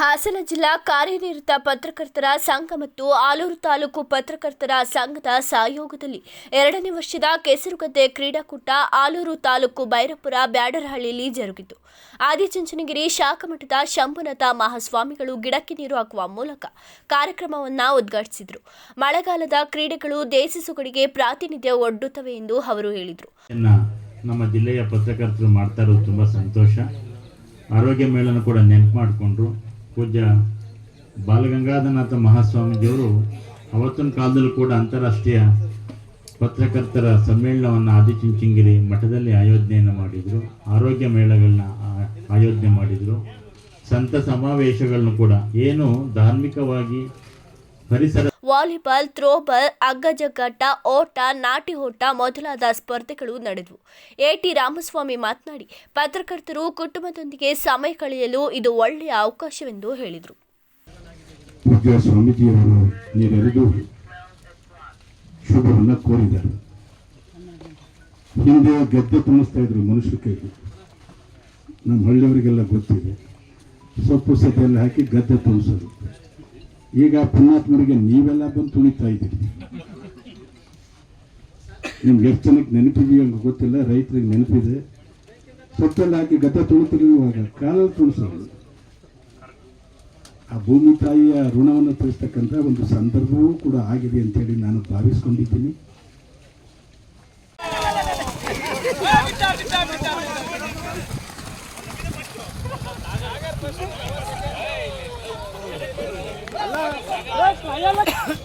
ಹಾಸನ ಜಿಲ್ಲಾ ಕಾರ್ಯನಿರತ ಪತ್ರಕರ್ತರ ಸಂಘ ಮತ್ತು ಆಲೂರು ತಾಲೂಕು ಪತ್ರಕರ್ತರ ಸಂಘದ ಸಹಯೋಗದಲ್ಲಿ ಎರಡನೇ ವರ್ಷದ ಕೆಸರುಗದ್ದೆ ಕ್ರೀಡಾಕೂಟ ಆಲೂರು ತಾಲೂಕು ಬೈರಪುರ ಬ್ಯಾಡರಹಳ್ಳಿಯಲ್ಲಿ ಜರುಗಿತು. ಆದಿಚುಂಚನಗಿರಿ ಶಾಖಮಠದ ಶಂಭುನಾಥ ಮಹಾಸ್ವಾಮಿಗಳು ಗಿಡಕ್ಕೆ ನೀರು ಹಾಕುವ ಮೂಲಕ ಕಾರ್ಯಕ್ರಮವನ್ನು ಉದ್ಘಾಟಿಸಿದರು. ಮಳೆಗಾಲದ ಕ್ರೀಡೆಗಳು ದೇಶಸುಗಡಿಗೆ ಪ್ರಾತಿನಿಧ್ಯ ಒಡ್ಡುತ್ತವೆ ಎಂದು ಅವರು ಹೇಳಿದರು. ನಮ್ಮ ಜಿಲ್ಲೆಯ ಪತ್ರಕರ್ತರು ಮಾಡ್ತಾ ಇರೋದು ತುಂಬ ಸಂತೋಷ. ಆರೋಗ್ಯ ಮೇಳನ ಕೂಡ ನೆನಪು ಮಾಡಿಕೊಂಡ್ರು. ಪೂಜ್ಯ ಬಾಲಗಂಗಾಧರನಾಥ ಮಹಾಸ್ವಾಮೀಜಿಯವರು ಅವತ್ತಿನ ಕಾಲದಲ್ಲೂ ಕೂಡ ಅಂತಾರಾಷ್ಟ್ರೀಯ ಪತ್ರಕರ್ತರ ಸಮ್ಮೇಳನವನ್ನು ಆದಿಚುಂಚನಗಿರಿ ಮಠದಲ್ಲಿ ಆಯೋಜನೆಯನ್ನು ಮಾಡಿದರು. ಆರೋಗ್ಯ ಮೇಳಗಳನ್ನ ಆಯೋಜನೆ ಮಾಡಿದರು. ಸಂತ ಸಮಾವೇಶಗಳನ್ನು ಕೂಡ. ಏನು ಧಾರ್ಮಿಕವಾಗಿ ವಾಲಿಬಾಲ್ ಥ್ರೋಬಾಲ್ ಅಗ್ಗಜಗ್ಗಾಟ ಓಟ ನಾಟಿ ಓಟ ಮೊದಲಾದ ಸ್ಪರ್ಧೆಗಳು ನಡೆದವು. ಎಟಿ ರಾಮಸ್ವಾಮಿ ಮಾತನಾಡಿ ಪತ್ರಕರ್ತರು ಕುಟುಂಬದೊಂದಿಗೆ ಸಮಯ ಕಳೆಯಲು ಇದು ಒಳ್ಳೆಯ ಅವಕಾಶವೆಂದು ಹೇಳಿದರು. ಶುಭವನ್ನು ಕೋರಿದ್ದಾರೆ ಹಿಂದೆ ಗೆದ್ದು ತುಂಬಿಸ್ತಾ ಇದ್ರು ಮನುಷ್ಯ ಕೈಗೆ. ನಮ್ಮ ಹಳ್ಳಿಯವರಿಗೆಲ್ಲ ಗೊತ್ತಿದೆ. ಸೊಪ್ಪು ಸತೆ ಹಾಕಿ ಗದ್ದೆ ತುಂಬಿಸೋದು. ಈಗ ಪುಣ್ಯಾತ್ಮರಿಗೆ ನೀವೆಲ್ಲ ಬಂದು ತುಣಿತಾ ಇದ್ದೀರಿ. ನಿಮ್ಗೆ ಎಷ್ಟು ಜನಕ್ಕೆ ಅಂತ ಗೊತ್ತಿಲ್ಲ, ರೈತರಿಗೆ ನೆನಪಿದೆ. ಸೊಟ್ಟಲ್ಲಿ ಹಾಕಿ ಗದ್ದ ತುಳಿತಿರುವಾಗ ಕಾಲಲ್ಲಿ ತುಣಿಸೋದು ಆ ಭೂಮಿ ತಾಯಿಯ ಋಣವನ್ನು ತಿಳಿಸ್ತಕ್ಕಂಥ ಒಂದು ಸಂದರ್ಭವೂ ಕೂಡ ಆಗಿದೆ ಅಂತೇಳಿ ನಾನು ಭಾವಿಸ್ಕೊಂಡಿದ್ದೀನಿ. 来呀来。